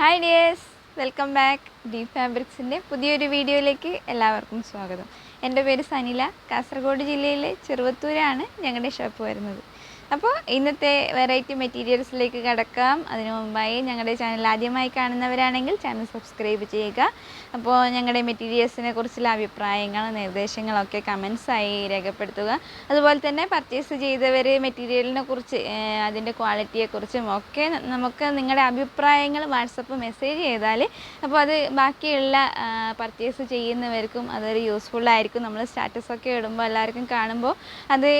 Hi dears welcome back Deep ഫാബ്രിക്സിന്റെ പുതിയൊരു വീഡിയോയിലേക്ക് എല്ലാവർക്കും സ്വാഗതം. എന്റെ പേര് സനില. കാസർഗോഡ് ജില്ലയിലെ ചെറുവത്തൂരാണ് ഞങ്ങളുടെ ഷോപ്പ് വരുന്നത്. അപ്പോൾ ഇന്നത്തെ വെറൈറ്റി മെറ്റീരിയൽസിലേക്ക് കടക്കാം. അതിനു മുമ്പായി ഞങ്ങളുടെ ചാനൽ ആദ്യമായി കാണുന്നവരാണെങ്കിൽ ചാനൽ സബ്സ്ക്രൈബ് ചെയ്യുക. അപ്പോൾ ഞങ്ങളുടെ മെറ്റീരിയൽസിനെ കുറിച്ചുള്ള അഭിപ്രായങ്ങൾ നിർദ്ദേശങ്ങളൊക്കെ കമൻസായി രേഖപ്പെടുത്തുക. അതുപോലെ തന്നെ പർച്ചേസ് ചെയ്തവർ മെറ്റീരിയലിനെ കുറിച്ച് അതിന്റെ ക്വാളിറ്റിയെക്കുറിച്ചും ഒക്കെ നമുക്ക് നിങ്ങളുടെ അഭിപ്രായങ്ങൾ വാട്സപ്പ് മെസ്സേജ് ചെയ്താൽ അപ്പോൾ അത് ബാക്കിയുള്ള പർച്ചേസ് ചെയ്യുന്നവർക്കും അതൊരു യൂസ്ഫുള്ളായിരിക്കും നമ്മൾ സ്റ്റാറ്റസൊക്കെ ഇടുമ്പോൾ എല്ലാവർക്കും കാണുമ്പോൾ അത്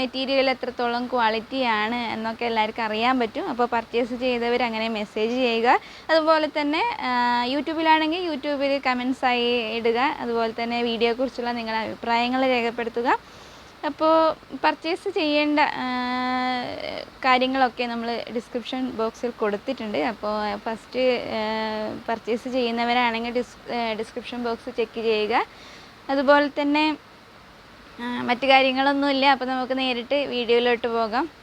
മെറ്റീരിയൽ എത്രത്തോളം ക്വാളിറ്റിയാണ് എന്നൊക്കെ എല്ലാവർക്കും അറിയാൻ പറ്റും. അപ്പോൾ പർച്ചേസ് ചെയ്തവർ അങ്ങനെ മെസ്സേജ് ചെയ്യുക. അതുപോലെ തന്നെ യൂട്യൂബിലാണെങ്കിൽ യൂട്യൂബിൽ കമൻസായി ഇടുക. അതുപോലെ തന്നെ വീഡിയോയെക്കുറിച്ചുള്ള നിങ്ങളുടെ അഭിപ്രായങ്ങൾ രേഖപ്പെടുത്തുക. അപ്പോൾ പർച്ചേസ് ചെയ്യേണ്ട കാര്യങ്ങളൊക്കെ നമ്മൾ ഡിസ്ക്രിപ്ഷൻ ബോക്സിൽ കൊടുത്തിട്ടുണ്ട്. അപ്പോൾ ഫസ്റ്റ് പർച്ചേസ് ചെയ്യുന്നവരാണെങ്കിൽ ഡിസ് ഡിസ്ക്രിപ്ഷൻ ബോക്സ് ചെക്ക് ചെയ്യുക. അതുപോലെ തന്നെ മറ്റു കാര്യങ്ങളൊന്നുമില്ല. അപ്പോൾ നമുക്ക് നേരിട്ട് വീഡിയോയിലോട്ട് പോകാം.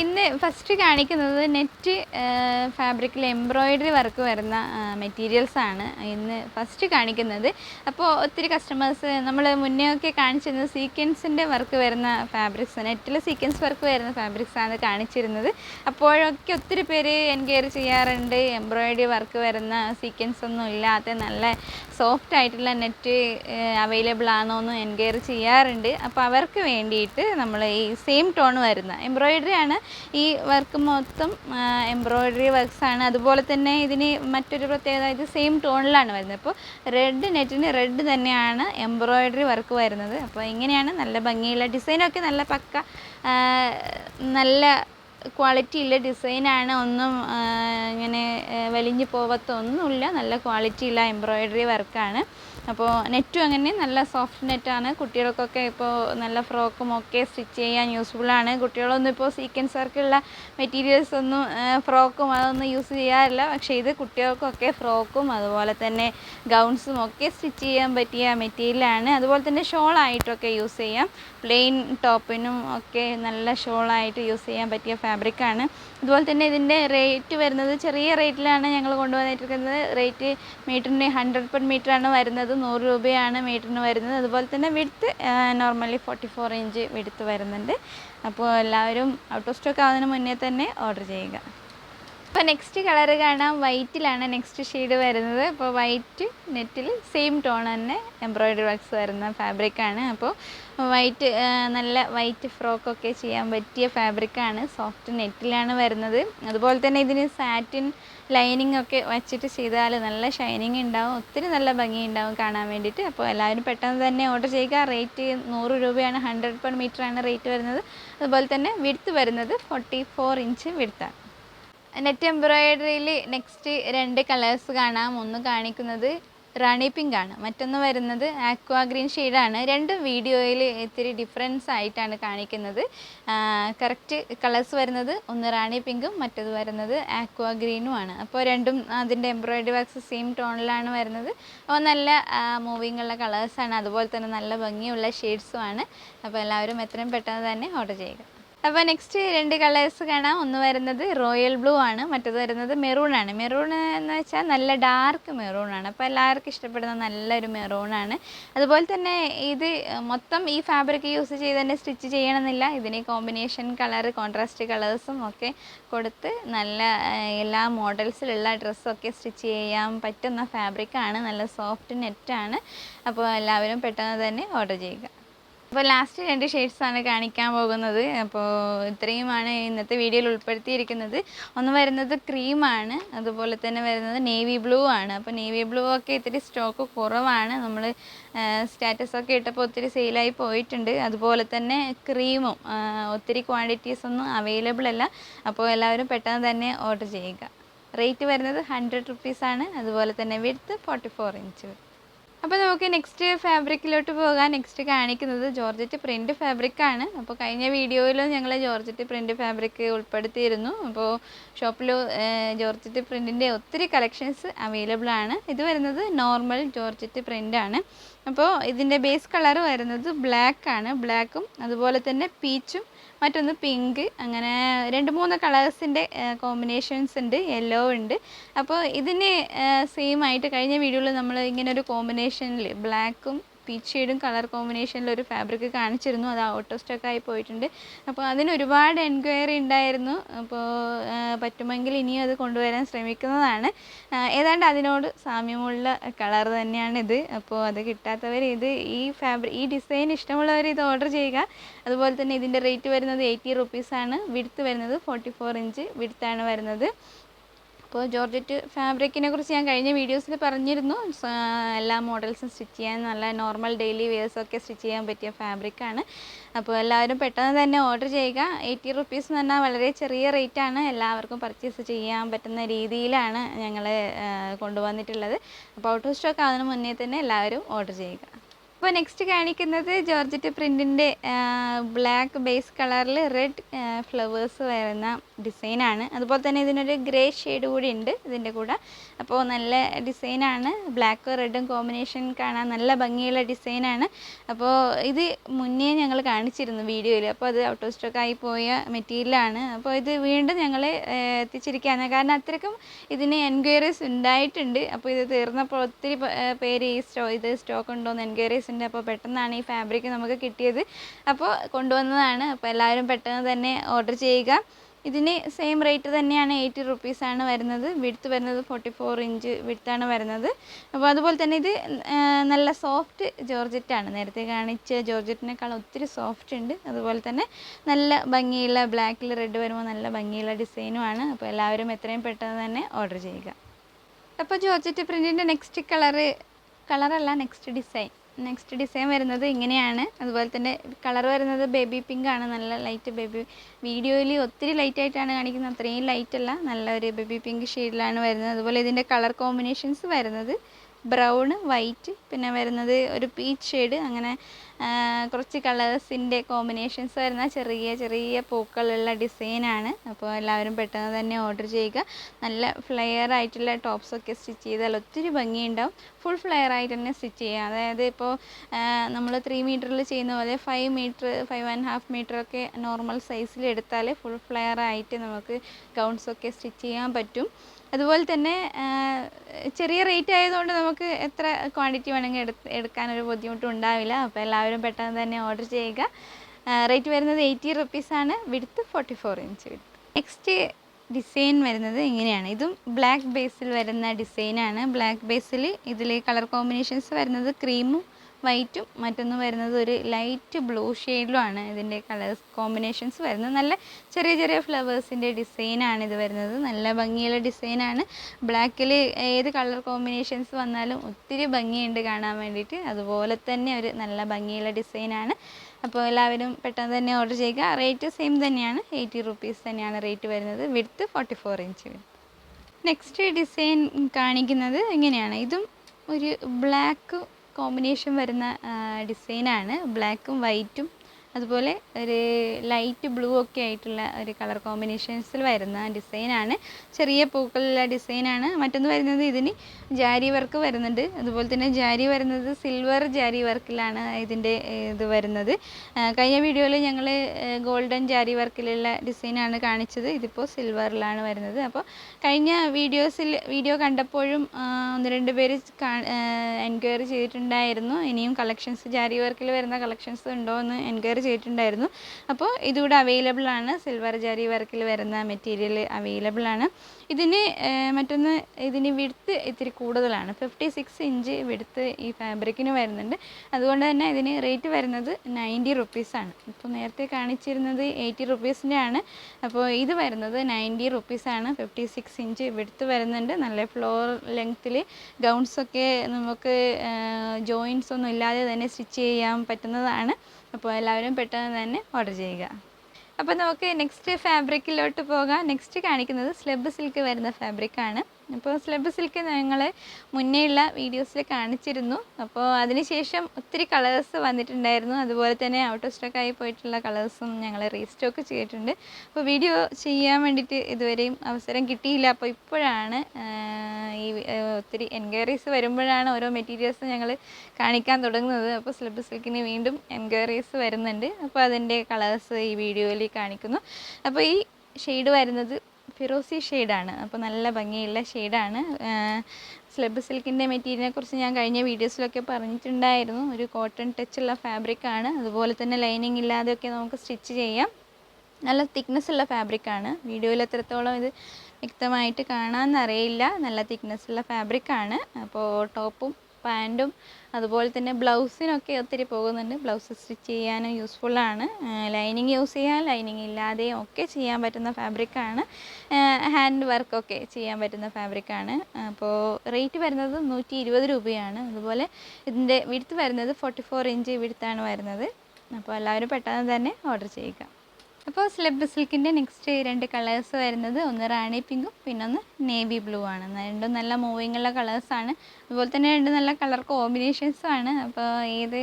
ഇന്ന് ഫസ്റ്റ് കാണിക്കുന്നത് നെറ്റ് ഫാബ്രിക്കിൽ എംബ്രോയ്ഡറി വർക്ക് വരുന്ന മെറ്റീരിയൽസ് ആണ്. ഇന്ന് ഫസ്റ്റ് കാണിക്കുന്നത്. അപ്പോൾ ഒത്തിരി കസ്റ്റമേഴ്സ് നമ്മൾ മുന്നേ ഒക്കെ കാണിച്ചിരുന്നത് സീക്വൻസിന്റെ വർക്ക് വരുന്ന ഫാബ്രിക്സ് നെറ്റിൽ സീക്വൻസ് വർക്ക് വരുന്ന ഫാബ്രിക്സ് ആണ് കാണിച്ചിരുന്നത്. അപ്പോഴൊക്കെ ഒത്തിരി പേര് എൻക്വയറി ചെയ്യാറുണ്ട്. എംബ്രോയ്ഡറി വർക്ക് വരുന്ന സീക്വൻസ് ഒന്നും ഇല്ലാത്ത നല്ല സോഫ്റ്റ് ആയിട്ടുള്ള നെറ്റ് അവൈലബിൾ ആണോ എന്ന് എൻക്വയറി ചെയ്യാറുണ്ട്. അപ്പോൾ അവർക്ക് വേണ്ടിയിട്ട് നമ്മൾ ഈ സെയിം ടോൺ വരുന്ന എംബ്രോയ്ഡറി ആണ് ഈ വർക്ക് മൊത്തം എംബ്രോയ്ഡറി വർക്ക്സ് ആണ്. അതുപോലെ തന്നെ ഇതിന് മറ്റൊരു പ്രത്യേകത ഇത് സെയിം ടോണിലാണ് വരുന്നത്. അപ്പോൾ റെഡ് നെറ്റിന് റെഡ് തന്നെയാണ് എംബ്രോയ്ഡറി വർക്ക് വരുന്നത്. അപ്പോൾ ഇങ്ങനെയാണ് നല്ല ഭംഗിയുള്ള ഡിസൈനൊക്കെ നല്ല പക്ക നല്ല ക്വാളിറ്റി ഉള്ള ഡിസൈനാണ് ഒന്നും ഇങ്ങനെ വലിഞ്ഞു പോവാത്ത ഒന്നുമില്ല നല്ല ക്വാളിറ്റി ഉള്ള എംബ്രോയ്ഡറി വർക്കാണ് അപ്പോൾ നെറ്റും അങ്ങനെ നല്ല സോഫ്റ്റ് നെറ്റാണ്. കുട്ടികൾക്കൊക്കെ ഇപ്പോൾ നല്ല ഫ്രോക്കും ഒക്കെ സ്റ്റിച്ച് ചെയ്യാൻ യൂസ്ഫുള്ളാണ് കുട്ടികളൊന്നും ഇപ്പോൾ സീക്വൻസ് വർക്കുള്ള മെറ്റീരിയൽസ് ഒന്നും ഫ്രോക്കും അതൊന്നും യൂസ് ചെയ്യാറില്ല. പക്ഷേ ഇത് കുട്ടികൾക്കൊക്കെ ഫ്രോക്കും അതുപോലെ തന്നെ ഗൗൺസും ഒക്കെ സ്റ്റിച്ച് ചെയ്യാൻ പറ്റിയ മെറ്റീരിയലാണ് അതുപോലെ തന്നെ ഷോളായിട്ടൊക്കെ യൂസ് ചെയ്യാം. പ്ലെയിൻ ടോപ്പിനും ഒക്കെ നല്ല ഷോളായിട്ട് യൂസ് ചെയ്യാൻ പറ്റിയ ഫാബ്രിക്കാണ് അതുപോലെ തന്നെ ഇതിന്റെ റേറ്റ് വരുന്നത് ചെറിയ റേറ്റിലാണ് ഞങ്ങൾ കൊണ്ടുവന്നിരിക്കുന്നത്. റേറ്റ് മീറ്ററിന് ഹൺഡ്രഡ് പെർ മീറ്ററാണ് വരുന്നത്. നൂറ് രൂപയാണ് മീറ്ററിന് വരുന്നത്. അതുപോലെ തന്നെ വിടുത്ത് നോർമലി ഫോർട്ടി ഫോർ ഇഞ്ച് വിടുത്ത് വരുന്നുണ്ട്. അപ്പോൾ എല്ലാവരും ഔട്ട് ഓഫ് സ്റ്റോക്ക് ആവുന്നതിന് മുന്നേ തന്നെ ഓർഡർ ചെയ്യുക. അപ്പോൾ നെക്സ്റ്റ് കളർ കാണാം വൈറ്റിലാണ് നെക്സ്റ്റ് ഷെയ്ഡ് വരുന്നത്. അപ്പോൾ വൈറ്റ് നെറ്റിൽ സെയിം ടോൺ തന്നെ എംബ്രോയ്ഡറി വർക്ക്സ് വരുന്ന ഫാബ്രിക്കാണ് അപ്പോൾ വൈറ്റ് നല്ല വൈറ്റ് ഫ്രോക്കൊക്കെ ചെയ്യാൻ പറ്റിയ ഫാബ്രിക്കാണ് സോഫ്റ്റ് നെറ്റിലാണ് വരുന്നത്. അതുപോലെ തന്നെ ഇതിന് സാറ്റിൻ ലൈനിങ് ഒക്കെ വച്ചിട്ട് ചെയ്താൽ നല്ല ഷൈനിങ് ഉണ്ടാവും. ഒത്തിരി നല്ല ഭംഗി ഉണ്ടാവും കാണാൻ വേണ്ടിയിട്ട്. അപ്പോൾ എല്ലാവരും പെട്ടെന്ന് തന്നെ ഓർഡർ ചെയ്യുക. റേറ്റ് നൂറ് രൂപയാണ്. ഹൺഡ്രഡ് പെർ മീറ്ററാണ് റേറ്റ് വരുന്നത്. അതുപോലെ തന്നെ വിടുത്ത് വരുന്നത് ഫോർട്ടി ഫോർ ഇഞ്ച് വിടുത്താണ് നെറ്റ് എംബ്രോയിഡറിയിൽ നെക്സ്റ്റ് രണ്ട് കളേഴ്സ് കാണാം. ഒന്ന് കാണിക്കുന്നത് റാണി പിങ്ക് ആണ്. മറ്റൊന്ന് വരുന്നത് ആക്വാ ഗ്രീൻ ഷെയ്ഡാണ് രണ്ടും വീഡിയോയിൽ ഇത്തിരി ഡിഫറൻസ് ആയിട്ടാണ് കാണിക്കുന്നത്. കറക്റ്റ് കളേഴ്സ് വരുന്നത് ഒന്ന് റാണി പിങ്കും മറ്റത് വരുന്നത് ആക്വാ ഗ്രീനും ആണ്. അപ്പോൾ രണ്ടും അതിന്റെ എംബ്രോയിഡറി വർക്ക്സ് സെയിം ടോണിലാണ് വരുന്നത്. അപ്പോൾ നല്ല മൂവിങ് ഉള്ള കളേഴ്സാണ് അതുപോലെ തന്നെ നല്ല ഭംഗിയുള്ള ഷെയ്ഡ്സും ആണ്. അപ്പോൾ എല്ലാവരും എത്രയും പെട്ടെന്ന് തന്നെ ഓർഡർ ചെയ്യുക. അപ്പോൾ നെക്സ്റ്റ് രണ്ട് കളേഴ്സ് കാണാം. ഒന്ന് വരുന്നത് റോയൽ ബ്ലൂ ആണ് മറ്റത് വരുന്നത് മെറൂൺ ആണ്. മെറൂൺ എന്ന് വെച്ചാൽ നല്ല ഡാർക്ക് മെറൂൺ ആണ്. അപ്പോൾ എല്ലാവർക്കും ഇഷ്ടപ്പെടുന്ന നല്ലൊരു മെറൂൺ ആണ്. അതുപോലെ തന്നെ ഇത് മൊത്തം ഈ ഫാബ്രിക് യൂസ് ചെയ്ത് തന്നെ സ്റ്റിച്ച് ചെയ്യണമെന്നില്ല. ഇതിന് കോമ്പിനേഷൻ കളർ കോൺട്രാസ്റ്റ് കളേഴ്സും ഒക്കെ കൊടുത്ത് നല്ല എല്ലാ മോഡൽസിലുള്ള ഡ്രസ്സൊക്കെ സ്റ്റിച്ച് ചെയ്യാൻ പറ്റുന്ന ഫാബ്രിക്കാണ് നല്ല സോഫ്റ്റ് നെറ്റാണ് അപ്പോൾ എല്ലാവരും പെട്ടെന്ന് തന്നെ ഓർഡർ ചെയ്യുക. അപ്പോൾ ലാസ്റ്റ് രണ്ട് ഷെയ്ഡ്സ് ആണ് കാണിക്കാൻ പോകുന്നത്. അപ്പോൾ ഇത്രയുമാണ് ഇന്നത്തെ വീഡിയോയിൽ ഉൾപ്പെടുത്തിയിരിക്കുന്നത്. ഒന്ന് വരുന്നത് ക്രീമാണ് അതുപോലെ തന്നെ വരുന്നത് നേവി ബ്ലൂ ആണ്. അപ്പോൾ നേവി ബ്ലൂ ഒക്കെ ഇത്തിരി സ്റ്റോക്ക് കുറവാണ്. നമ്മൾ സ്റ്റാറ്റസ് ഒക്കെ ഇട്ടപ്പോൾ ഒത്തിരി സെയിലായി പോയിട്ടുണ്ട്. അതുപോലെ തന്നെ ക്രീമും ഒത്തിരി ക്വാണ്ടിറ്റീസ് ഒന്നും അവൈലബിൾ അല്ല. അപ്പോൾ എല്ലാവരും പെട്ടെന്ന് തന്നെ ഓർഡർ ചെയ്യുക. റേറ്റ് വരുന്നത് ഹൺഡ്രഡ് റുപ്പീസാണ് അതുപോലെ തന്നെ വിടുത്ത് ഫോർട്ടി ഫോർ ഇഞ്ച് അപ്പോൾ നമുക്ക് നെക്സ്റ്റ് ഫാബ്രിക്കിലോട്ട് പോകാം. നെക്സ്റ്റ് കാണിക്കുന്നത് ജോർജറ്റ് പ്രിന്റ് ഫാബ്രിക്കാണ് അപ്പോൾ കഴിഞ്ഞ വീഡിയോയിൽ ഞങ്ങൾ ജോർജറ്റ് പ്രിന്റ് ഫാബ്രിക് ഉൾപ്പെടുത്തിയിരുന്നു. അപ്പോൾ ഷോപ്പിൽ ജോർജറ്റ് പ്രിന്റിന്റെ ഒത്തിരി കളക്ഷൻസ് അവൈലബിൾ ആണ്. ഇത് വരുന്നത് നോർമൽ ജോർജറ്റ് പ്രിന്റാണ് അപ്പോൾ ഇതിന്റെ ബേസ് കളർ വരുന്നത് ബ്ലാക്ക് ആണ്. ബ്ലാക്കും അതുപോലെ തന്നെ പീച്ചും മറ്റൊന്ന് പിങ്ക് അങ്ങനെ രണ്ട് മൂന്ന് കളേഴ്സിന്റെ കോമ്പിനേഷൻസ് ഉണ്ട് യെല്ലോ ഉണ്ട്. അപ്പോൾ ഇതിന് സെയിം ആയിട്ട് കഴിഞ്ഞ വീഡിയോയിൽ നമ്മൾ ഇങ്ങനെ ഒരു കോമ്പിനേഷനിൽ ബ്ലാക്കും പീച്ച് ഷെയ്ഡും കളർ കോമ്പിനേഷനിൽ ഒരു ഫാബ്രിക് കാണിച്ചിരുന്നു. അത് ഔട്ട് ഓഫ് ആയി പോയിട്ടുണ്ട്. അപ്പോൾ അതിന് ഒരുപാട് എൻക്വയറി ഉണ്ടായിരുന്നു. അപ്പോൾ പറ്റുമെങ്കിൽ ഇനിയും അത് കൊണ്ടുവരാൻ ശ്രമിക്കുന്നതാണ്. ഏതാണ്ട് അതിനോട് സാമ്യമുള്ള കളർ തന്നെയാണിത്. അപ്പോൾ അത് കിട്ടാത്തവർ ഇത് ഈ ഫാബ്രിക് ഈ ഡിസൈൻ ഇഷ്ടമുള്ളവർ ഇത് ഓർഡർ ചെയ്യുക. അതുപോലെ തന്നെ ഇതിന്റെ റേറ്റ് വരുന്നത് എയ്റ്റി റുപ്പീസാണ് വിടുത്ത് വരുന്നത് ഫോർട്ടി ഫോർ ഇഞ്ച് വിടുത്താണ് വരുന്നത്. അപ്പോൾ ജോർജറ്റ് ഫാബ്രിക്കിനെ കുറിച്ച് ഞാൻ കഴിഞ്ഞ വീഡിയോസിൽ പറഞ്ഞിരുന്നു. എല്ലാ മോഡൽസും സ്റ്റിച്ച് ചെയ്യാൻ നല്ല നോർമൽ ഡെയിലി വെയേഴ്സൊക്കെ സ്റ്റിച്ച് ചെയ്യാൻ പറ്റിയ ഫാബ്രിക്കാണ്. അപ്പോൾ എല്ലാവരും പെട്ടെന്ന് തന്നെ ഓർഡർ ചെയ്യുക. എയ്റ്റി റുപ്പീസ് എന്ന് പറഞ്ഞാൽ വളരെ ചെറിയ റേറ്റാണ്. എല്ലാവർക്കും പർച്ചേസ് ചെയ്യാൻ പറ്റുന്ന രീതിയിലാണ് ഞങ്ങൾ കൊണ്ടുവന്നിട്ടുള്ളത്. അപ്പോൾ ഔട്ട് ഓഫ് സ്റ്റോക്ക് ആവുന്നതിന് മുന്നേ തന്നെ എല്ലാവരും ഓർഡർ ചെയ്യുക. അപ്പോൾ നെക്സ്റ്റ് കാണിക്കുന്നത് ജോർജറ്റ് പ്രിന്റിന്റെ ബ്ലാക്ക് ബേസ് കളറിൽ റെഡ് ഫ്ലവേഴ്സ് വരുന്ന ഡിസൈനാണ്. അതുപോലെ തന്നെ ഇതിനൊരു ഗ്രേ ഷെയ്ഡ് കൂടി ഉണ്ട് ഇതിന്റെ കൂടെ. അപ്പോൾ നല്ല ഡിസൈനാണ്. ബ്ലാക്കും റെഡും കോമ്പിനേഷൻ കാണാൻ നല്ല ഭംഗിയുള്ള ഡിസൈനാണ്. അപ്പോൾ ഇത് മുന്നേ ഞങ്ങൾ കാണിച്ചിരുന്നു വീഡിയോയിൽ. അപ്പോൾ അത് ഔട്ട് ഓഫ് സ്റ്റോക്ക് ആയി പോയ മെറ്റീരിയലാണ്. അപ്പോൾ ഇത് വീണ്ടും ഞങ്ങൾ എത്തിച്ചിരിക്കുകയാണ്. കാരണം അത്രയ്ക്കും ഇതിന് എൻക്വയറീസ് ഉണ്ടായിട്ടുണ്ട്. അപ്പോൾ ഇത് തീർന്നപ്പോൾ ഒത്തിരി പേര് ഈ സ്റ്റോ ഇത് സ്റ്റോക്ക് ഉണ്ടോയെന്ന് എൻക്വയറീസ് ഉണ്ട്. അപ്പോൾ പെട്ടെന്നാണ് ഈ ഫാബ്രിക് നമുക്ക് കിട്ടിയത്. അപ്പോൾ കൊണ്ടുവന്നതാണ്. അപ്പോൾ എല്ലാവരും പെട്ടെന്ന് തന്നെ ഓർഡർ ചെയ്യുക. ഇതിന് സെയിം റേറ്റ് തന്നെയാണ് എയ്റ്റി റുപ്പീസാണ് വരുന്നത്. വിടുത്ത് വരുന്നത് ഫോർട്ടി ഫോർ ഇഞ്ച് വിടുത്താണ് വരുന്നത്. അപ്പോൾ അതുപോലെ തന്നെ ഇത് നല്ല സോഫ്റ്റ് ജോർജറ്റാണ് നേരത്തെ കാണിച്ച ജോർജറ്റിനേക്കാൾ ഒത്തിരി സോഫ്റ്റ് ഉണ്ട്. അതുപോലെ തന്നെ നല്ല ഭംഗിയുള്ള ബ്ലാക്കിൽ റെഡ് വരുമ്പോൾ നല്ല ഭംഗിയുള്ള ഡിസൈനുമാണ് അപ്പോൾ എല്ലാവരും എത്രയും പെട്ടെന്ന് തന്നെ ഓർഡർ ചെയ്യുക. അപ്പോൾ ജോർജറ്റ് പ്രിന്റിന്റെ നെക്സ്റ്റ് കളറ് കളറല്ല നെക്സ്റ്റ് ഡിസൈൻ നെക്സ്റ്റ് ഡിസൈൻ വരുന്നത് ഇങ്ങനെയാണ്. അതുപോലെ തന്നെ കളർ വരുന്നത് ബേബി പിങ്ക് ആണ്. നല്ല ലൈറ്റ് ബേബി വീഡിയോയിൽ ഒത്തിരി ലൈറ്റ് ആയിട്ടാണ് കാണിക്കുന്നത്. അത്രയും ലൈറ്റ് അല്ല. നല്ല ഒരു ബേബി പിങ്ക് ഷെയ്ഡിലാണ് വരുന്നത്. അതുപോലെ ഇതിന്റെ കളർ കോമ്പിനേഷൻസ് വരുന്നത്. ബ്രൗൺ വൈറ്റ് പിന്നെ വരുന്നത് ഒരു പീച്ച് ഷെയ്ഡ് അങ്ങനെ കുറച്ച് കളേഴ്സിന്റെ കോമ്പിനേഷൻസ് വരുന്ന ചെറിയ ചെറിയ പൂക്കളുള്ള ഡിസൈനാണ്. അപ്പോൾ എല്ലാവരും പെട്ടെന്ന് തന്നെ ഓർഡർ ചെയ്യുക. നല്ല ഫ്ലെയർ ആയിട്ടുള്ള ടോപ്സൊക്കെ സ്റ്റിച്ച് ചെയ്താൽ ഒത്തിരി ഭംഗിയുണ്ടാവും. ഫുൾ ഫ്ലെയർ ആയിട്ട് തന്നെ സ്റ്റിച്ച് ചെയ്യുക. അതായത് ഇപ്പോൾ നമ്മൾ ത്രീ മീറ്ററിൽ ചെയ്യുന്ന പോലെ five metre five and half metre ഒക്കെ നോർമൽ സൈസിൽ എടുത്താൽ ഫുൾ ഫ്ലെയർ ആയിട്ട് നമുക്ക് ഗൗൺസൊക്കെ സ്റ്റിച്ച് ചെയ്യാൻ പറ്റും. അതുപോലെ തന്നെ ചെറിയ റേറ്റ് ആയതുകൊണ്ട് നമുക്ക് എത്ര ക്വാണ്ടിറ്റി വേണമെങ്കിൽ എടുക്കാൻ ഒരു ബുദ്ധിമുട്ടും ഉണ്ടാവില്ല അപ്പോൾ എല്ലാവരും പെട്ടെന്ന് തന്നെ ഓർഡർ ചെയ്യുക. റേറ്റ് വരുന്നത് എയ്റ്റി റുപ്പീസാണ് വിടുത്ത് ഫോർട്ടി ഫോർ ഇഞ്ച് വിടുത്ത് നെക്സ്റ്റ് ഡിസൈൻ വരുന്നത് ഇങ്ങനെയാണ്. ഇതും ബ്ലാക്ക് ബേസിൽ വരുന്ന ഡിസൈനാണ് ബ്ലാക്ക് ബേസിൽ ഇതിൽ കളർ കോമ്പിനേഷൻസ് വരുന്നത് ക്രീമും വൈറ്റും മറ്റൊന്ന് വരുന്നത് ഒരു ലൈറ്റ് ബ്ലൂ ഷെയ്ഡിലുമാണ് ഇതിന്റെ കളേഴ്സ് കോമ്പിനേഷൻസ് വരുന്നത്. നല്ല ചെറിയ ചെറിയ ഫ്ലവേഴ്സിന്റെ ഡിസൈനാണ് ഇത് വരുന്നത്. നല്ല ഭംഗിയുള്ള ഡിസൈനാണ് ബ്ലാക്കിൽ ഏത് കളർ കോമ്പിനേഷൻസ് വന്നാലും ഒത്തിരി ഭംഗിയുണ്ട് കാണാൻ വേണ്ടിയിട്ട്. അതുപോലെ തന്നെ ഒരു നല്ല ഭംഗിയുള്ള ഡിസൈനാണ് അപ്പോൾ എല്ലാവരും പെട്ടെന്ന് തന്നെ ഓർഡർ ചെയ്യുക. റേറ്റ് സെയിം തന്നെയാണ്. എയ്റ്റി റുപ്പീസ് തന്നെയാണ് റേറ്റ് വരുന്നത്. വിടുത്ത് forty four inch next design കാണിക്കുന്നത് ഇങ്ങനെയാണ് ഇതും ഒരു ബ്ലാക്ക് കോമ്പിനേഷൻ വരുന്ന ഡിസൈനാണ് ബ്ലാക്കും വൈറ്റും അതുപോലെ ഒരു ലൈറ്റ് ബ്ലൂ ഒക്കെ ആയിട്ടുള്ള ഒരു കളർ കോമ്പിനേഷൻസിൽ വരുന്ന ഡിസൈനാണ് ചെറിയ പൂക്കളുള്ള ഡിസൈനാണ് മറ്റൊന്ന് വരുന്നത് ഇതിന് ജാരി വർക്ക് വരുന്നുണ്ട്. അതുപോലെ തന്നെ ജാരി വരുന്നത് സിൽവർ ജാരി വർക്കിലാണ് ഇതിന്റെ ഇത് വരുന്നത്. കഴിഞ്ഞ വീഡിയോയിൽ ഞങ്ങൾ ഗോൾഡൻ ജാരി വർക്കിലുള്ള ഡിസൈനാണ് കാണിച്ചത്. ഇതിപ്പോൾ സിൽവറിലാണ് വരുന്നത്. അപ്പോൾ കഴിഞ്ഞ വീഡിയോസിൽ വീഡിയോ കണ്ടപ്പോഴും ഒന്ന് രണ്ട് പേര് എൻക്വയറി ചെയ്തിട്ടുണ്ടായിരുന്നു. ഇനിയും കളക്ഷൻസ് ജാരി വർക്കിൽ വരുന്ന കളക്ഷൻസ് ഉണ്ടോ എന്ന് എൻക്വയറി ചെയ്തിട്ടുണ്ടായിരുന്നു. അപ്പോൾ ഇതുകൂടെ അവൈലബിൾ ആണ്. സിൽവർ ജാരി വർക്കിൽ വരുന്ന മെറ്റീരിയൽ അവൈലബിൾ ആണ്. ഇതിന് മറ്റൊന്ന് ഇതിന് വിടുത്ത് ഇത്തിരി കൂടുതലാണ്. ഫിഫ്റ്റി സിക്സ് ഇഞ്ച് വിടുത്ത് ഈ ഫാബ്രിക്കിന് വരുന്നുണ്ട്. അതുകൊണ്ട് തന്നെ ഇതിന് റേറ്റ് വരുന്നത് നയന്റി റുപ്പീസാണ് ഇപ്പോൾ നേരത്തെ കാണിച്ചിരുന്നത് എയ്റ്റി റുപ്പീസിന്റെ ആണ്. അപ്പോൾ ഇത് വരുന്നത് നയന്റി റുപ്പീസാണ് ഫിഫ്റ്റി സിക്സ് ഇഞ്ച് വിടുത്ത് വരുന്നുണ്ട്. നല്ല ഫ്ലോർ ലെങ്ത്തിൽ ഗൗൺസൊക്കെ നമുക്ക് ജോയിൻസ് ഒന്നും ഇല്ലാതെ തന്നെ സ്റ്റിച്ച് ചെയ്യാൻ പറ്റുന്നതാണ്. അപ്പോൾ എല്ലാവരും പെട്ടെന്ന് തന്നെ ഓർഡർ ചെയ്യുക. അപ്പോൾ നമുക്ക് നെക്സ്റ്റ് ഫാബ്രിക്കിലോട്ട് പോകാം. നെക്സ്റ്റ് കാണിക്കുന്നത് സ്ലബ് സിൽക്ക് വരുന്ന ഫാബ്രിക്കാണ് അപ്പോൾ സ്ലബ് സിൽക്ക് ഞങ്ങൾ മുന്നേയുള്ള വീഡിയോസിൽ കാണിച്ചിരുന്നു. അപ്പോൾ അതിനുശേഷം ഒത്തിരി കളേഴ്സ് വന്നിട്ടുണ്ടായിരുന്നു. അതുപോലെ തന്നെ ഔട്ട് ഓഫ് ആയി പോയിട്ടുള്ള കളേഴ്സും ഞങ്ങൾ റീസ്റ്റോക്ക് ചെയ്തിട്ടുണ്ട്. അപ്പോൾ വീഡിയോ ചെയ്യാൻ വേണ്ടിയിട്ട് ഇതുവരെയും അവസരം കിട്ടിയില്ല. അപ്പോൾ ഇപ്പോഴാണ് ഈ ഒത്തിരി എൻക്വയറീസ് വരുമ്പോഴാണ് ഓരോ മെറ്റീരിയൽസ് ഞങ്ങൾ കാണിക്കാൻ തുടങ്ങുന്നത്. അപ്പോൾ സ്ലബ് സിൽക്കിന് വീണ്ടും എൻക്വയറീസ് വരുന്നുണ്ട്. അപ്പോൾ അതിന്റെ കളേഴ്സ് ഈ വീഡിയോയിൽ കാണിക്കുന്നു. അപ്പോൾ ഈ ഷെയ്ഡ് വരുന്നത് ഫിറോസി ഷെയ്ഡാണ്. അപ്പോൾ നല്ല ഭംഗിയുള്ള ഷെയ്ഡാണ്. സ്ലബ് സിൽക്കിന്റെ മെറ്റീരിയലിനെ കുറിച്ച് ഞാൻ കഴിഞ്ഞ വീഡിയോസിലൊക്കെ പറഞ്ഞിട്ടുണ്ടായിരുന്നു. ഒരു കോട്ടൺ ടച്ചുള്ള ഫാബ്രിക്കാണ്. അതുപോലെ തന്നെ ലൈനിങ് ഇല്ലാതെയൊക്കെ നമുക്ക് സ്റ്റിച്ച് ചെയ്യാം. നല്ല തിക്നെസ് ഉള്ള ഫാബ്രിക്കാണ്. വീഡിയോയിൽ എത്രത്തോളം ഇത് വ്യക്തമായിട്ട് കാണാമെന്നറിയില്ല നല്ല തിക്നെസ് ഉള്ള ഫാബ്രിക്കാണ്. അപ്പോൾ ടോപ്പും പാന്റും അതുപോലെ തന്നെ ബ്ലൗസിനൊക്കെ ഒത്തിരി പോകുന്നുണ്ട്. ബ്ലൗസ് സ്റ്റിച്ച് ചെയ്യാനും യൂസ്ഫുള്ളാണ് ലൈനിങ് യൂസ് ചെയ്യാൻ ലൈനിങ് ഇല്ലാതെയും ഒക്കെ ചെയ്യാൻ പറ്റുന്ന ഫാബ്രിക്കാണ് ഹാൻഡ് വർക്കൊക്കെ ചെയ്യാൻ പറ്റുന്ന ഫാബ്രിക്കാണ് അപ്പോൾ റേറ്റ് വരുന്നത് നൂറ്റി ഇരുപത് രൂപയാണ്. അതുപോലെ ഇതിന്റെ വിടുത്ത് വരുന്നത് ഫോർട്ടി ഫോർ ഇഞ്ച് വിടുത്താണ് വരുന്നത്. അപ്പോൾ എല്ലാവരും പെട്ടെന്ന് തന്നെ ഓർഡർ ചെയ്യുക. അപ്പോൾ സ്ലബ് സിൽക്കിന്റെ നെക്സ്റ്റ് രണ്ട് കളേഴ്സ് വരുന്നത് ഒന്ന് റാണി പിങ്കും പിന്നെ ഒന്ന് നേവി ബ്ലൂ ആണ്. രണ്ടും നല്ല മൂവിങ് ഉള്ള കളേഴ്സാണ് അതുപോലെ തന്നെ രണ്ട് നല്ല കളർ കോമ്പിനേഷൻസും ആണ്. അപ്പോൾ ഏത്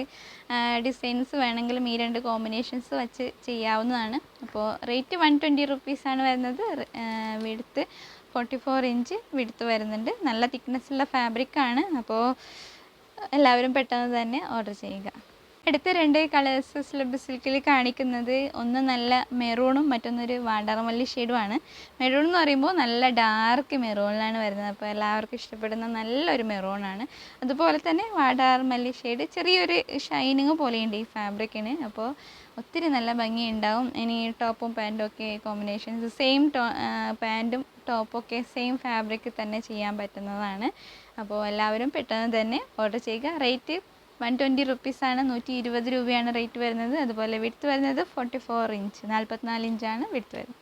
ഡിസൈൻസ് വേണമെങ്കിലും ഈ രണ്ട് കോമ്പിനേഷൻസ് വച്ച് ചെയ്യാവുന്നതാണ്. അപ്പോൾ റേറ്റ് വൺ ട്വന്റി റുപ്പീസാണ് വരുന്നത്. വിടുത്ത് ഫോർട്ടി ഫോർ ഇഞ്ച് വിടുത്ത് വരുന്നുണ്ട്. നല്ല തിക്നെസ്സുള്ള ഫാബ്രിക്കാണ് അപ്പോൾ എല്ലാവരും പെട്ടെന്ന് തന്നെ ഓർഡർ ചെയ്യുക. അടുത്ത രണ്ട് കളേഴ്സ് സ്ലബ് സിൽക്കിൽ കാണിക്കുന്നത് ഒന്ന് നല്ല മെറൂണും മറ്റൊന്നൊരു വാടാർമല്ലി ഷെയ്ഡുമാണ് മെറൂൺ എന്ന് പറയുമ്പോൾ നല്ല ഡാർക്ക് മെറൂണിലാണ് വരുന്നത്. അപ്പോൾ എല്ലാവർക്കും ഇഷ്ടപ്പെടുന്ന നല്ലൊരു മെറൂണാണ് അതുപോലെ തന്നെ വാടാർമല്ലി ഷെയ്ഡ് ചെറിയൊരു ഷൈനിങ് പോലെയുണ്ട് ഈ ഫാബ്രിക്കിന് അപ്പോൾ ഒത്തിരി നല്ല ഭംഗിയുണ്ടാവും ഇനി ടോപ്പും പാന്റും ഒക്കെ കോമ്പിനേഷൻസ് സെയിം ടോ പാന്റും ടോപ്പൊക്കെ സെയിം ഫാബ്രിക്കിൽ തന്നെ ചെയ്യാൻ പറ്റുന്നതാണ്. അപ്പോൾ എല്ലാവരും പെട്ടെന്ന് തന്നെ ഓർഡർ ചെയ്യുക. റേറ്റ് വൺ ട്വന്റി റുപ്പീസാണ് നൂറ്റി ഇരുപത് രൂപയാണ് റേറ്റ് വരുന്നത്. അതുപോലെ വിടുത്ത് വരുന്നത് ഫോർട്ടി ഫോർ ഇഞ്ച് നാൽപ്പത്തിനാല് ഇഞ്ചാണ് വിടുത്ത് വരുന്നത്.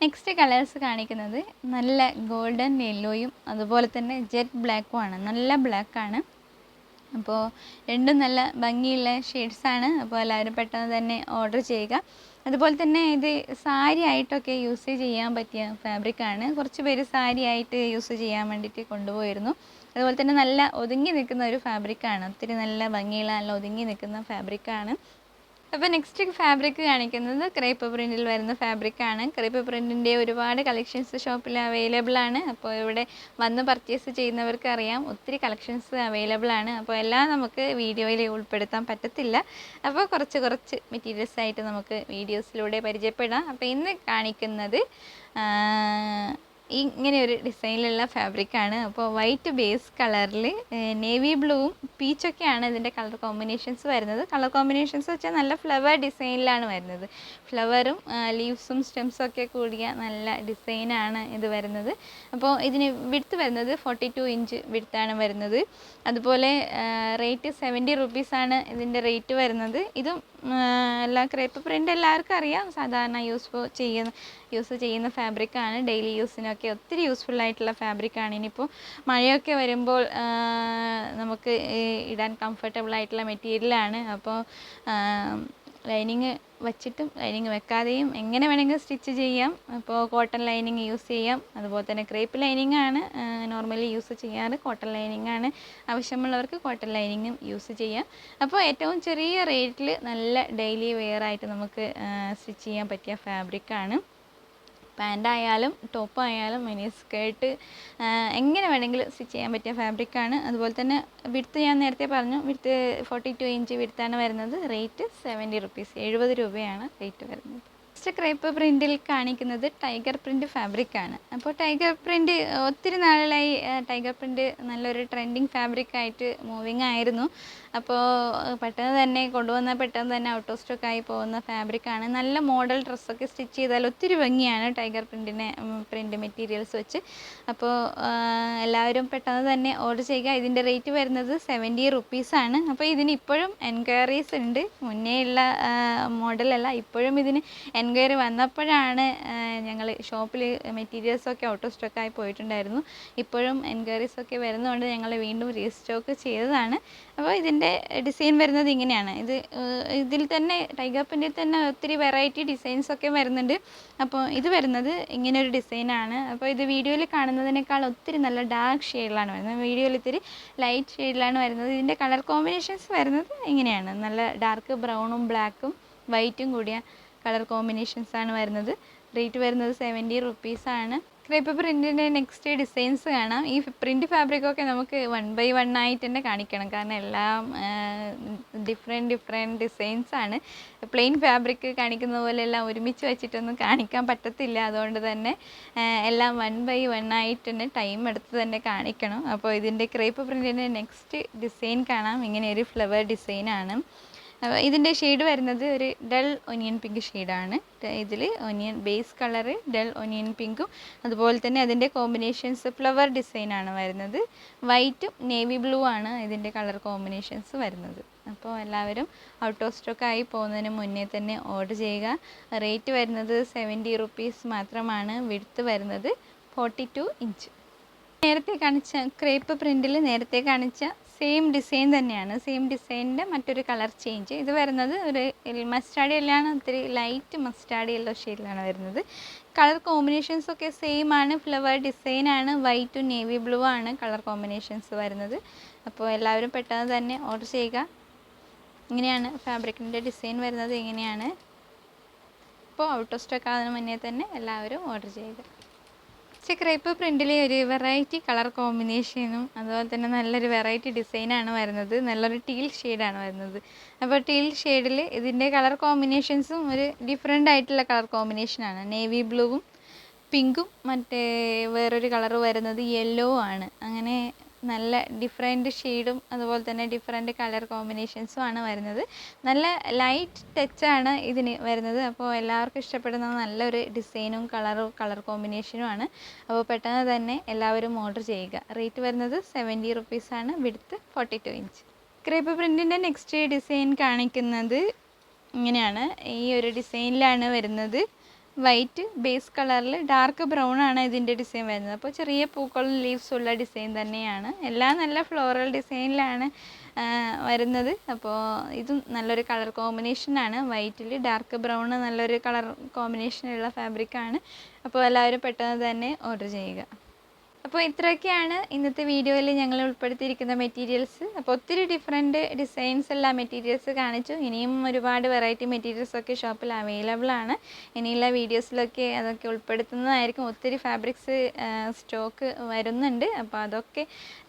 നെക്സ്റ്റ് കളേഴ്സ് കാണിക്കുന്നത് നല്ല ഗോൾഡൻ യെല്ലോയും അതുപോലെ തന്നെ ജെറ്റ് ബ്ലാക്കും ആണ്. നല്ല ബ്ലാക്കാണ് അപ്പോൾ രണ്ടും നല്ല ഭംഗിയുള്ള ഷെയ്ഡ്സാണ് അപ്പോൾ എല്ലാവരും പെട്ടെന്ന് തന്നെ ഓർഡർ ചെയ്യുക. അതുപോലെ തന്നെ ഇത് സാരി ആയിട്ടൊക്കെ യൂസ് ചെയ്യാൻ പറ്റിയ ഫാബ്രിക്കാണ് കുറച്ച് പേര് സാരി ആയിട്ട് യൂസ് ചെയ്യാൻ വേണ്ടിയിട്ട് കൊണ്ടുപോയിരുന്നു. അതുപോലെ തന്നെ നല്ല ഒതുങ്ങി നിൽക്കുന്ന ഒരു ഫാബ്രിക്കാണ് ഒത്തിരി നല്ല ഭംഗിയുള്ള നല്ല ഒതുങ്ങി നിൽക്കുന്ന ഫാബ്രിക്കാണ് അപ്പോൾ നെക്സ്റ്റ് ഫാബ്രിക് കാണിക്കുന്നത് ക്രേപ്പ് പ്രിന്റിൽ വരുന്ന ഫാബ്രിക്കാണ് ക്രേപ്പ് പ്രിന്റിന്റെ ഒരുപാട് കളക്ഷൻസ് ഷോപ്പിൽ അവൈലബിൾ ആണ്. അപ്പോൾ ഇവിടെ വന്ന് പർച്ചേസ് ചെയ്യുന്നവർക്ക് അറിയാം. ഒത്തിരി കളക്ഷൻസ് അവൈലബിൾ ആണ്. അപ്പോൾ എല്ലാം നമുക്ക് വീഡിയോയിൽ ഉൾപ്പെടുത്താൻ പറ്റത്തില്ല. അപ്പോൾ കുറച്ച് കുറച്ച് മെറ്റീരിയൽസ് ആയിട്ട് നമുക്ക് വീഡിയോസിലൂടെ പരിചയപ്പെടാം. അപ്പോൾ ഇന്ന് കാണിക്കുന്നത് ഇങ്ങനെ ഒരു ഡിസൈനിലുള്ള ഫാബ്രിക്കാണ് അപ്പോൾ വൈറ്റ് ബേസ് കളറിൽ നേവി ബ്ലൂവും പീച്ചൊക്കെയാണ് ഇതിന്റെ കളർ കോമ്പിനേഷൻസ് വരുന്നത്. കളർ കോമ്പിനേഷൻസ് വെച്ചാൽ നല്ല ഫ്ലവർ ഡിസൈനിലാണ് വരുന്നത്. ഫ്ലവറും ലീവ്സും സ്റ്റെംസും ഒക്കെ കൂടിയ നല്ല ഡിസൈനാണ് ഇത് വരുന്നത്. അപ്പോൾ ഇതിന് വിടുത്ത് വരുന്നത് ഫോർട്ടി ടു ഇഞ്ച് വിടുത്താണ് വരുന്നത്. അതുപോലെ റേറ്റ് സെവന്റി റുപ്പീസാണ് ഇതിന്റെ റേറ്റ് വരുന്നത്. ഇതും എല്ലാ ക്രേപ്പ് പ്രിന്റ് എല്ലാവർക്കും അറിയാം. സാധാരണ യൂസ് ചെയ്യുന്ന യൂസ് ചെയ്യുന്ന ഫാബ്രിക്കാണ് ഡെയിലി യൂസിനൊക്കെ ഒത്തിരി യൂസ്ഫുൾ ആയിട്ടുള്ള ഫാബ്രിക്കാണ് ഇനിയിപ്പോൾ മഴയൊക്കെ വരുമ്പോൾ നമുക്ക് ഇടാൻ കംഫർട്ടബിൾ ആയിട്ടുള്ള മെറ്റീരിയലാണ് അപ്പോൾ ലൈനിങ് വച്ചിട്ടും ലൈനിങ് വെക്കാതെയും എങ്ങനെ വേണമെങ്കിലും സ്റ്റിച്ച് ചെയ്യാം. അപ്പോൾ കോട്ടൺ ലൈനിങ് യൂസ് ചെയ്യാം. അതുപോലെ തന്നെ ക്രേപ്പ് ലൈനിങ് ആണ് നോർമലി യൂസ് ചെയ്യാറ്. കോട്ടൺ ലൈനിങ് ആണ് ആവശ്യമുള്ളവർക്ക് കോട്ടൺ ലൈനിങ്ങും യൂസ് ചെയ്യാം. അപ്പോൾ ഏറ്റവും ചെറിയ റേറ്റിൽ നല്ല ഡെയിലി വെയർ ആയിട്ട് നമുക്ക് സ്റ്റിച്ച് ചെയ്യാൻ പറ്റിയ ഫാബ്രിക്കാണ് പാന്റ് ആയാലും ടോപ്പ് ആയാലും മിനി സ്കേർട്ട് എങ്ങനെ വേണമെങ്കിലും സ്റ്റിച്ച് ചെയ്യാൻ പറ്റിയ ഫാബ്രിക്കാണ്. അതുപോലെ തന്നെ വിടുത്ത് ഞാൻ നേരത്തെ പറഞ്ഞു വിടുത്ത് ഫോർട്ടി ടു ഇഞ്ച് വിടുത്താണ് വരുന്നത്. റേറ്റ് സെവന്റി റുപ്പീസ് എഴുപത് രൂപയാണ് റേറ്റ് വരുന്നത്. ഫസ്റ്റ് ക്രേപ്പ് പ്രിന്റിൽ കാണിക്കുന്നത് ടൈഗർ പ്രിന്റ് ഫാബ്രിക്കാണ്. അപ്പോൾ ടൈഗർ പ്രിന്റ് ഒത്തിരി നാളുകളായി ടൈഗർ പ്രിന്റ് നല്ലൊരു ട്രെൻഡിങ് ഫാബ്രിക്കായിട്ട് മൂവിങ് ആയിരുന്നു. അപ്പോൾ പെട്ടെന്ന് തന്നെ കൊണ്ടുവന്നാൽ പെട്ടെന്ന് തന്നെ ഔട്ട് ഓഫ് സ്റ്റോക്ക് ആയി പോകുന്ന ഫാബ്രിക്കാണ് നല്ല മോഡൽ ഡ്രസ്സൊക്കെ സ്റ്റിച്ച് ചെയ്താൽ ഒത്തിരി ഭംഗിയാണ് ടൈഗർ പ്രിന്റിനെ പ്രിന്റ് മെറ്റീരിയൽസ് വെച്ച്. അപ്പോൾ എല്ലാവരും പെട്ടെന്ന് തന്നെ ഓർഡർ ചെയ്യുക. ഇതിന്റെ റേറ്റ് വരുന്നത് സെവന്റി റുപ്പീസാണ് അപ്പോൾ ഇതിന് ഇപ്പോഴും എൻക്വയറീസ് ഉണ്ട്. മുന്നേ ഉള്ള മോഡലല്ല ഇപ്പോഴും ഇതിന് എൻക്വയറി വന്നപ്പോഴാണ് ഞങ്ങൾ ഷോപ്പിൽ മെറ്റീരിയൽസൊക്കെ ഔട്ട് ഓഫ് സ്റ്റോക്കായി പോയിട്ടുണ്ടായിരുന്നു. ഇപ്പോഴും എൻക്വയറീസ് ഒക്കെ വരുന്നതുകൊണ്ട് ഞങ്ങൾ വീണ്ടും റീസ്റ്റോക്ക് ചെയ്തതാണ്. അപ്പോൾ ഇതിന്റെ ഡിസൈൻ വരുന്നത് ഇങ്ങനെയാണ്. ഇത് ഇതിൽ തന്നെ ടൈഗർ പ്രിന്റിൽ തന്നെ ഒത്തിരി വെറൈറ്റി ഡിസൈൻസ് ഒക്കെ വരുന്നുണ്ട്. അപ്പോൾ ഇത് വരുന്നത് ഇങ്ങനെ ഒരു ഡിസൈനാണ് അപ്പോൾ ഇത് വീഡിയോയിൽ കാണുന്നതിനേക്കാൾ ഒത്തിരി നല്ല ഡാർക്ക് ഷെയ്ഡിലാണ് വരുന്നത്. വീഡിയോയിൽ ഇത്തിരി ലൈറ്റ് ഷെയ്ഡിലാണ് വരുന്നത്. ഇതിന്റെ കളർ കോമ്പിനേഷൻസ് വരുന്നത് ഇങ്ങനെയാണ്. നല്ല ഡാർക്ക് ബ്രൗണും ബ്ലാക്കും വൈറ്റും കൂടിയ കളർ കോമ്പിനേഷൻസാണ് വരുന്നത്. റേറ്റ് വരുന്നത് സെവന്റി റുപ്പീസാണ് ക്രേപ്പ് പ്രിന്റിന്റെ നെക്സ്റ്റ് ഡിസൈൻസ് കാണാം. ഈ പ്രിന്റ് ഫാബ്രിക്കൊക്കെ നമുക്ക് വൺ ബൈ വൺ ആയിട്ട് തന്നെ കാണിക്കണം. കാരണം എല്ലാം ഡിഫറെന്റ് ഡിഫറെന്റ് ഡിസൈൻസ് ആണ്. പ്ലെയിൻ ഫാബ്രിക് കാണിക്കുന്ന പോലെ എല്ലാം ഒരുമിച്ച് വെച്ചിട്ടൊന്നും കാണിക്കാൻ പറ്റത്തില്ല. അതുകൊണ്ട് തന്നെ എല്ലാം വൺ ബൈ വൺ ആയിട്ട് തന്നെ ടൈം എടുത്ത് തന്നെ കാണിക്കണം. അപ്പോൾ ഇതിന്റെ ക്രേപ്പ് പ്രിന്റിന്റെ നെക്സ്റ്റ് ഡിസൈൻ കാണാം. ഇങ്ങനെ ഒരു ഫ്ലവർ ഡിസൈനാണ് അപ്പോൾ ഇതിന്റെ ഷെയ്ഡ് വരുന്നത് ഒരു ഡൾ ഒനിയൻ പിങ്ക് ഷെയ്ഡാണ് ഇതിൽ onion base colour dull onion പിങ്കും അതുപോലെ തന്നെ അതിന്റെ കോമ്പിനേഷൻസ് ഫ്ലവർ ഡിസൈനാണ് വരുന്നത്. വൈറ്റും നേവി ബ്ലൂ ആണ് ഇതിന്റെ കളർ കോമ്പിനേഷൻസ് വരുന്നത്. അപ്പോൾ എല്ലാവരും ഔട്ട് ഓഫ് സ്റ്റോക്ക് ആയി പോകുന്നതിന് മുന്നേ തന്നെ ഓർഡർ ചെയ്യുക. റേറ്റ് വരുന്നത് സെവന്റി റുപ്പീസ് മാത്രമാണ് വിടുത്ത് വരുന്നത് ഫോർട്ടി ടു ഇഞ്ച് നേരത്തെ കാണിച്ച ക്രേപ്പ് പ്രിന്റിൽ നേരത്തെ കാണിച്ച സെയിം ഡിസൈൻ തന്നെയാണ്. സെയിം ഡിസൈനിന്റെ മറ്റൊരു കളർ ചേഞ്ച് ഇത് വരുന്നത് ഒരു മസ്റ്റാർഡ് യെല്ലാണ് ഒത്തിരി ലൈറ്റ് മസ്റ്റാർഡ് യെല്ലോ ഷെയ്ഡിലാണ് വരുന്നത്. കളർ കോമ്പിനേഷൻസ് ഒക്കെ സെയിം ആണ്. ഫ്ലവർ ഡിസൈൻ ആണ്. വൈറ്റും നേവി ബ്ലൂ ആണ് കളർ കോമ്പിനേഷൻസ് വരുന്നത്. അപ്പോൾ എല്ലാവരും പെട്ടെന്ന് തന്നെ ഓർഡർ ചെയ്യുക. ഇങ്ങനെയാണ് ഫാബ്രിക്കിന്റെ ഡിസൈൻ വരുന്നത്. ഇങ്ങനെയാണ്. അപ്പോൾ ഔട്ട് ഓഫ് സ്റ്റോക്ക് ആകുന്നതിന് മുന്നേ തന്നെ എല്ലാവരും ഓർഡർ ചെയ്യുക. ക്രേപ്പ് പ്രിന്റിലെ ഒരു വെറൈറ്റി കളർ കോമ്പിനേഷനും അതുപോലെ തന്നെ നല്ലൊരു വെറൈറ്റി ഡിസൈനാണ് വരുന്നത്. നല്ലൊരു ടീൽ ഷെയ്ഡാണ് വരുന്നത്. അപ്പോൾ ടീൽ ഷെയ്ഡിൽ ഇതിന്റെ കളർ കോമ്പിനേഷൻസും ഒരു ഡിഫറെന്റ് ആയിട്ടുള്ള കളർ കോമ്പിനേഷനാണ് നേവി ബ്ലൂവും പിങ്കും മറ്റേ വേറൊരു കളർ വരുന്നത് യെല്ലോ ആണ്. അങ്ങനെ നല്ല ഡിഫറെന്റ് ഷെയ്ഡും അതുപോലെ തന്നെ ഡിഫറെന്റ് കളർ കോമ്പിനേഷൻസും ആണ് വരുന്നത്. നല്ല ലൈറ്റ് ടച്ചാണ് ഇതിന് വരുന്നത്. അപ്പോൾ എല്ലാവർക്കും ഇഷ്ടപ്പെടുന്ന നല്ലൊരു ഡിസൈനും കളറും കളർ കോമ്പിനേഷനും ആണ്. അപ്പോൾ പെട്ടെന്ന് തന്നെ എല്ലാവരും ഓർഡർ ചെയ്യുക. റേറ്റ് വരുന്നത് സെവന്റി റുപ്പീസാണ് വിടുത്ത് ഫോർട്ടി ടു ഇഞ്ച് ക്രേപ്പ് പ്രിന്റിന്റെ നെക്സ്റ്റ് ഡിസൈൻ കാണിക്കുന്നത് ഇങ്ങനെയാണ്. ഈ ഒരു ഡിസൈനിലാണ് വരുന്നത്. വൈറ്റ് ബേസ് കളറിൽ ഡാർക്ക് ബ്രൗൺ ആണ് ഇതിന്റെ ഡിസൈൻ വരുന്നത്. അപ്പോൾ ചെറിയ പൂക്കളും ലീവ്സും ഉള്ള ഡിസൈൻ തന്നെയാണ്. എല്ലാം നല്ല ഫ്ലോറൽ ഡിസൈനിലാണ് വരുന്നത്. അപ്പോൾ ഇതും നല്ലൊരു കളർ കോമ്പിനേഷനാണ് വൈറ്റിൽ ഡാർക്ക് ബ്രൗൺ നല്ലൊരു കളർ കോമ്പിനേഷനുള്ള ഫാബ്രിക്കാണ് അപ്പോൾ എല്ലാവരും പെട്ടെന്ന് തന്നെ ഓർഡർ ചെയ്യുക. അപ്പോൾ ഇത്രയൊക്കെയാണ് ഇന്നത്തെ വീഡിയോയിൽ ഞങ്ങൾ ഉൾപ്പെടുത്തിയിരിക്കുന്ന മെറ്റീരിയൽസ്. അപ്പോൾ ഒത്തിരി ഡിഫറെന്റ് ഡിസൈൻസ് എല്ലാ മെറ്റീരിയൽസ് കാണിച്ചു. ഇനിയും ഒരുപാട് വെറൈറ്റി മെറ്റീരിയൽസ് ഒക്കെ ഷോപ്പിൽ അവൈലബിൾ ആണ്. ഇനിയുള്ള വീഡിയോസിലൊക്കെ അതൊക്കെ ഉൾപ്പെടുത്തുന്നതായിരിക്കും. ഒത്തിരി ഫാബ്രിക്സ് സ്റ്റോക്ക് വരുന്നുണ്ട്. അപ്പോൾ അതൊക്കെ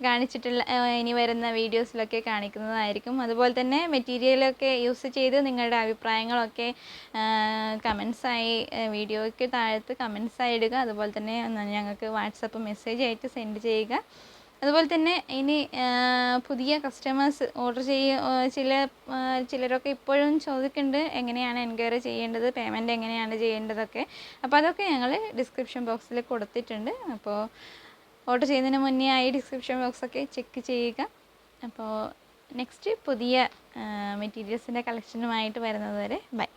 കാണിച്ചിട്ടുള്ള ഇനി വരുന്ന വീഡിയോസിലൊക്കെ കാണിക്കുന്നതായിരിക്കും. അതുപോലെ തന്നെ മെറ്റീരിയലൊക്കെ യൂസ് ചെയ്ത് നിങ്ങളുടെ അഭിപ്രായങ്ങളൊക്കെ കമൻസായി വീഡിയോയ്ക്ക് താഴത്ത് കമൻസായി ഇടുക. അതുപോലെ തന്നെ ഞങ്ങൾക്ക് വാട്സപ്പ് മെസ്സേജ് ആയിട്ട് സെൻഡ് ചെയ്യുക. അതുപോലെ തന്നെ ഇനി പുതിയ കസ്റ്റമേഴ്സ് ഓർഡർ ചെയ്യ ചില ചിലരൊക്കെ ഇപ്പോഴും ചോദിക്കുന്നുണ്ട് എങ്ങനെയാണ് എൻക്വയറി ചെയ്യേണ്ടത് പേയ്മെന്റ് എങ്ങനെയാണ് ചെയ്യേണ്ടതൊക്കെ. അപ്പോൾ അതൊക്കെ ഞങ്ങൾ ഡിസ്ക്രിപ്ഷൻ ബോക്സിൽ കൊടുത്തിട്ടുണ്ട്. അപ്പോൾ ഓർഡർ ചെയ്യുന്നതിന് മുന്നേ ആയി ഡിസ്ക്രിപ്ഷൻ ബോക്സൊക്കെ ചെക്ക് ചെയ്യുക. അപ്പോൾ നെക്സ്റ്റ് പുതിയ മെറ്റീരിയൽസിന്റെ കളക്ഷനുമായിട്ട് വരുന്നത് വരെ ബൈ